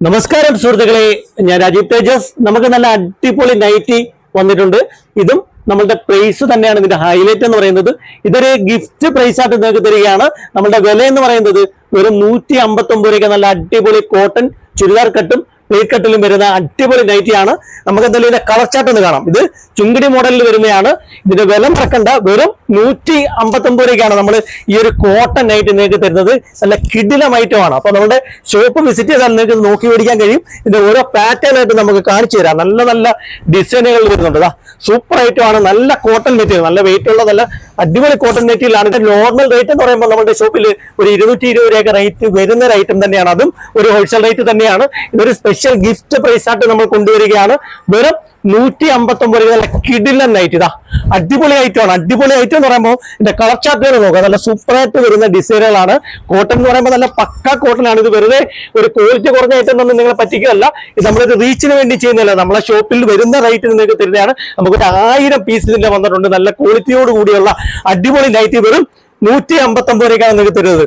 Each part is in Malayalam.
നമസ്കാരം സുഹൃത്തുക്കളെ. ഞാൻ രാജീവ് തേജസ്. നമുക്ക് നല്ല അടിപൊളി നൈറ്റി വന്നിട്ടുണ്ട്. ഇതും നമ്മളുടെ പ്രൈസ് തന്നെയാണ്. ഇതിന്റെ ഹൈലൈറ്റ് എന്ന് പറയുന്നത് ഇതൊരു ഗിഫ്റ്റ് പ്രൈസ് ആയിട്ട് നിങ്ങൾക്ക് തരികയാണ്. നമ്മളുടെ വില എന്ന് പറയുന്നത് വെറും നൂറ്റി അമ്പത്തി ഒമ്പത് രൂപയ്ക്ക് നല്ല അടിപൊളി കോട്ടൺ ചുരിദാർ കട്ടും പ്ലേറ്റ് കട്ടിലും വരുന്ന അടിപൊളി നൈറ്റിയാണ് നമുക്ക് എന്തായാലും ഇതിന്റെ കളർ ചാർട്ട് ഒന്ന് കാണാം. ഇത് ചുങ്കിടി മോഡലിൽ വരുന്നതാണ് ഇതിന്റെ വില മറക്കണ്ട. വെറും നൂറ്റി അമ്പത്തൊമ്പത് രൂപയ്ക്കാണ് നമ്മൾ ഈ ഒരു കോട്ടൺ നൈറ്റ് നിങ്ങൾക്ക് തരുന്നത്. നല്ല കിടിലം ഐറ്റമാണ് അപ്പൊ നമ്മുടെ ഷോപ്പ് വിസിറ്റ് ചെയ്താൽ നിങ്ങൾക്ക് നോക്കി മേടിക്കാൻ കഴിയും. ഇതിന്റെ ഓരോ പാറ്റേൺ ആയിട്ട് നമുക്ക് കാണിച്ചു തരാം. നല്ല നല്ല ഡിസൈനുകൾ വരുന്നുണ്ട്. സൂപ്പർ ഐറ്റമാണ് നല്ല കോട്ടൺ മെറ്റീരിയൽ നല്ല വെയിറ്റ് ഉള്ള നല്ല അടിപൊളി കോട്ടൺ മെറ്റീരിയൽ ആണ്. നോർമൽ റേറ്റ് എന്ന് പറയുമ്പോൾ നമ്മുടെ ഷോപ്പിൽ ഒരു ഇരുന്നൂറ്റി ഇരുപത് രൂപ റേറ്റ് വരുന്ന ഒരു ഐറ്റം തന്നെയാണ്. അതും ഒരു ഹോൾസെയിൽ റേറ്റ് തന്നെയാണ്. ഇതൊരു സ്പെഷ്യൽ ഗിഫ്റ്റ് പ്രൈസ് ആയിട്ട് നമ്മൾ കൊണ്ടുവരികയാണ്. വെറും നൂറ്റി അമ്പത്തി ഒമ്പത് രൂപ നല്ല കിടിലൻ നൈറ്റ് ഇതാ. അടിപൊളി ഐറ്റമാണ് അടിപൊളി ഐറ്റം എന്ന് പറയുമ്പോൾ ഇതിന്റെ കളർ ചാർട്ടുകൾ നോക്കുക നല്ല സൂപ്പറായിട്ട് വരുന്ന ഡിസൈനുകളാണ് കോട്ടൺ എന്ന് പറയുമ്പോൾ നല്ല പക്ക കോട്ടൺ ആണ്. ഇത് വെറുതെ ഒരു ക്വാളിറ്റി കുറഞ്ഞ ഐറ്റം ഒന്നും നിങ്ങളെ പറ്റിക്കുകയല്ല. ഇത് നമ്മളൊരു റീച്ചിന് വേണ്ടി ചെയ്യുന്നില്ല നമ്മളെ ഷോപ്പിൽ വരുന്ന റേറ്റ് നിങ്ങൾക്ക് തരുന്നതാണ്. നമുക്കൊരു ആയിരം പീസ് ഇതിന്റെ വന്നിട്ടുണ്ട്. നല്ല ക്വാളിറ്റിയോട് കൂടിയുള്ള അടിപൊളി നൈറ്റ് വെറും നൂറ്റി അമ്പത്തി ഒമ്പത് രൂപയ്ക്കാണ് നിങ്ങൾക്ക് തരുന്നത്.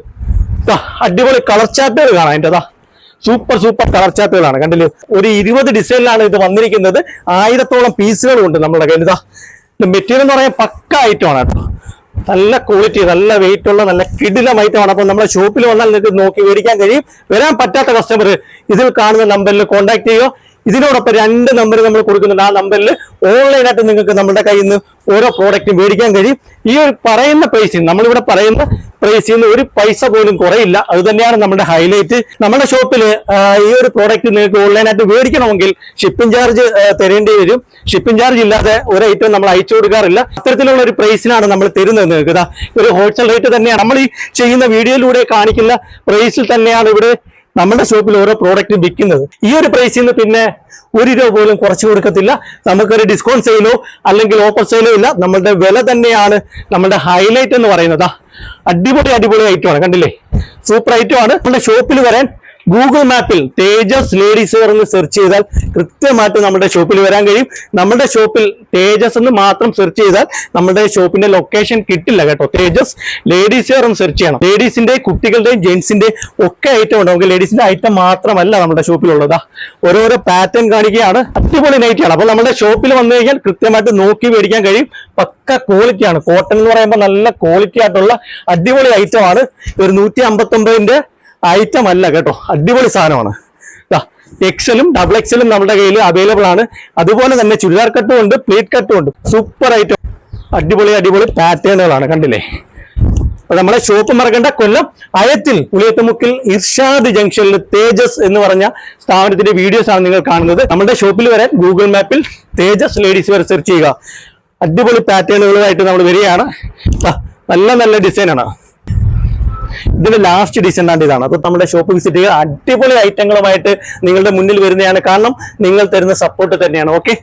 അടിപൊളി കളർ ചാർട്ടുകൾ കാണാം അതിന്റെതാ സൂപ്പർ സൂപ്പർ കളർ ചാർട്ടുകളാണ്. കണ്ടില്ലേ? ഒരു ഇരുപത് ഡിസൈനിലാണ് ഇത് വന്നിരിക്കുന്നത്. ആയിരത്തോളം പീസുകളും ഉണ്ട് നമ്മുടെ കയ്യിൽ. ഇതാ മെറ്റീരിയൽ എന്ന് പറയാൻ പക്ക ഐറ്റമാണ് കേട്ടോ. നല്ല ക്വാളിറ്റി നല്ല വെയിറ്റ് ഉള്ള നല്ല കിടിലം ഐറ്റമാണ് അപ്പൊ നമ്മുടെ ഷോപ്പിൽ വന്നാൽ നിങ്ങൾക്ക് നോക്കി മേടിക്കാൻ കഴിയും. വരാൻ പറ്റാത്ത കസ്റ്റമർ ഇതിൽ കാണുന്ന നമ്പറിൽ കോൺടാക്ട് ചെയ്യുക. ഇതിനോടൊപ്പം രണ്ട് നമ്പർ നമ്മൾ കൊടുക്കുന്നുണ്ട്. ആ നമ്പറിൽ ഓൺലൈനായിട്ട് നിങ്ങൾക്ക് നമ്മുടെ കയ്യിൽ നിന്ന് ഓരോ പ്രോഡക്റ്റ് മേടിക്കാൻ കഴിയും. ഈ ഒരു പറയുന്ന പ്രൈസിൽ നമ്മളിവിടെ പറയുന്ന പ്രൈസിൽ നിന്ന് ഒരു പൈസ പോലും കുറയില്ല. അത് തന്നെയാണ് നമ്മുടെ ഹൈലൈറ്റ് നമ്മുടെ ഷോപ്പിൽ ഈ ഒരു പ്രോഡക്റ്റ് നിങ്ങൾക്ക് ഓൺലൈനായിട്ട് മേടിക്കണമെങ്കിൽ ഷിപ്പിംഗ് ചാർജ് തരേണ്ടി വരും. ഷിപ്പിംഗ് ചാർജ് ഇല്ലാതെ ഒരു ഐറ്റം നമ്മൾ അയച്ചു കൊടുക്കാറില്ല. അത്തരത്തിലുള്ള ഒരു പ്രൈസിനാണ് നമ്മൾ തരുന്നത് നിങ്ങൾക്ക്. ഒരു ഹോൾസെയിൽ റേറ്റ് തന്നെയാണ്. നമ്മൾ ഈ ചെയ്യുന്ന വീഡിയോയിലൂടെ കാണിക്കുന്ന പ്രൈസിൽ തന്നെയാണ് ഇവിടെ നമ്മുടെ ഷോപ്പിൽ ഓരോ പ്രോഡക്റ്റും വിൽക്കുന്നത്. ഈ ഒരു പ്രൈസിൽ നിന്ന് പിന്നെ ഒരു രൂപ പോലും കുറച്ച് കൊടുക്കത്തില്ല. നമുക്കൊരു ഡിസ്കൗണ്ട് സെയിലോ അല്ലെങ്കിൽ ഓഫർ സെയിലോ ഇല്ല. നമ്മളുടെ വില തന്നെയാണ് നമ്മുടെ ഹൈലൈറ്റ് എന്ന് പറയുന്നത്. അടിപൊളി അടിപൊളി ഐറ്റമാണ് കണ്ടില്ലേ? സൂപ്പർ ഐറ്റമാണ് നമ്മുടെ ഷോപ്പിൽ വരാൻ ഗൂഗിൾ മാപ്പിൽ തേജസ് ലേഡീസ് വെയർ എന്ന് സെർച്ച് ചെയ്താൽ കൃത്യമായിട്ട് നമ്മുടെ ഷോപ്പിൽ വരാൻ കഴിയും. നമ്മുടെ ഷോപ്പിൽ തേജസ് എന്ന് മാത്രം സെർച്ച് ചെയ്താൽ നമ്മുടെ ഷോപ്പിന്റെ ലൊക്കേഷൻ കിട്ടില്ല കേട്ടോ. തേജസ് ലേഡീസ് വെയർ എന്ന് സെർച്ച് ചെയ്യണം. ലേഡീസിന്റെ കുട്ടികളുടെയും ജെൻസിന്റെ ഒക്കെ ഐറ്റം ഉണ്ട്. നമുക്ക് ലേഡീസിന്റെ ഐറ്റം മാത്രമല്ല നമ്മുടെ ഷോപ്പിലുള്ളത് ഓരോരോ പാറ്റേൺ കാണിക്കുകയാണ്. അടിപൊളി നൈറ്റിയാണ് അപ്പോൾ നമ്മുടെ ഷോപ്പിൽ വന്നു കഴിഞ്ഞാൽ കൃത്യമായിട്ട് നോക്കി മേടിക്കാൻ കഴിയും. പക്ക ക്വാളിറ്റിയാണ് കോട്ടൺ എന്ന് പറയുമ്പോൾ നല്ല ക്വാളിറ്റി ആയിട്ടുള്ള അടിപൊളി ഐറ്റമാണ് ഒരു നൂറ്റി അമ്പത്തി ഒമ്പതിന്റെ ഐറ്റം അല്ല കേട്ടോ. അടിപൊളി സാധനമാണ്. എക്സലും ഡബിൾ എക്സലും നമ്മുടെ കയ്യിൽ അവൈലബിൾ ആണ്. അതുപോലെ തന്നെ ചുരിദാർ കട്ടും ഉണ്ട് പ്ലേറ്റ് കട്ടും ഉണ്ട്. സൂപ്പർ ഐറ്റം അടിപൊളി അടിപൊളി പാറ്റേണുകളാണ് കണ്ടില്ലേ? അപ്പൊ നമ്മളെ ഷോപ്പ് മറക്കേണ്ട കൊല്ലം അയത്തിൽ പുളിയത്തുമുക്കിൽ ഇർഷാദ് ജംഗ്ഷനിൽ തേജസ് എന്ന് പറഞ്ഞ സ്ഥാപനത്തിന്റെ വീഡിയോസ് ആണ് നിങ്ങൾ കാണുന്നത്. നമ്മുടെ ഷോപ്പിൽ വരാൻ ഗൂഗിൾ മാപ്പിൽ തേജസ് ലേഡീസ് വരെ സെർച്ച് ചെയ്യുക. അടിപൊളി പാറ്റേണുകളുമായിട്ട് നമ്മൾ വരികയാണ്. നല്ല നല്ല ഡിസൈനാണ് ഇതിന്റെ ലാസ്റ്റ് ഡിസൈൻ ആണ് ഇതാണ്. അപ്പൊ നമ്മുടെ ഷോപ്പ് വിസിറ്റ് ചെയ്യുക അടിപൊളി ഐറ്റങ്ങളുമായിട്ട് നിങ്ങളുടെ മുന്നിൽ വരുന്നതാണ്. കാരണം നിങ്ങൾ തരുന്ന സപ്പോർട്ട് തന്നെയാണ്. ഓക്കെ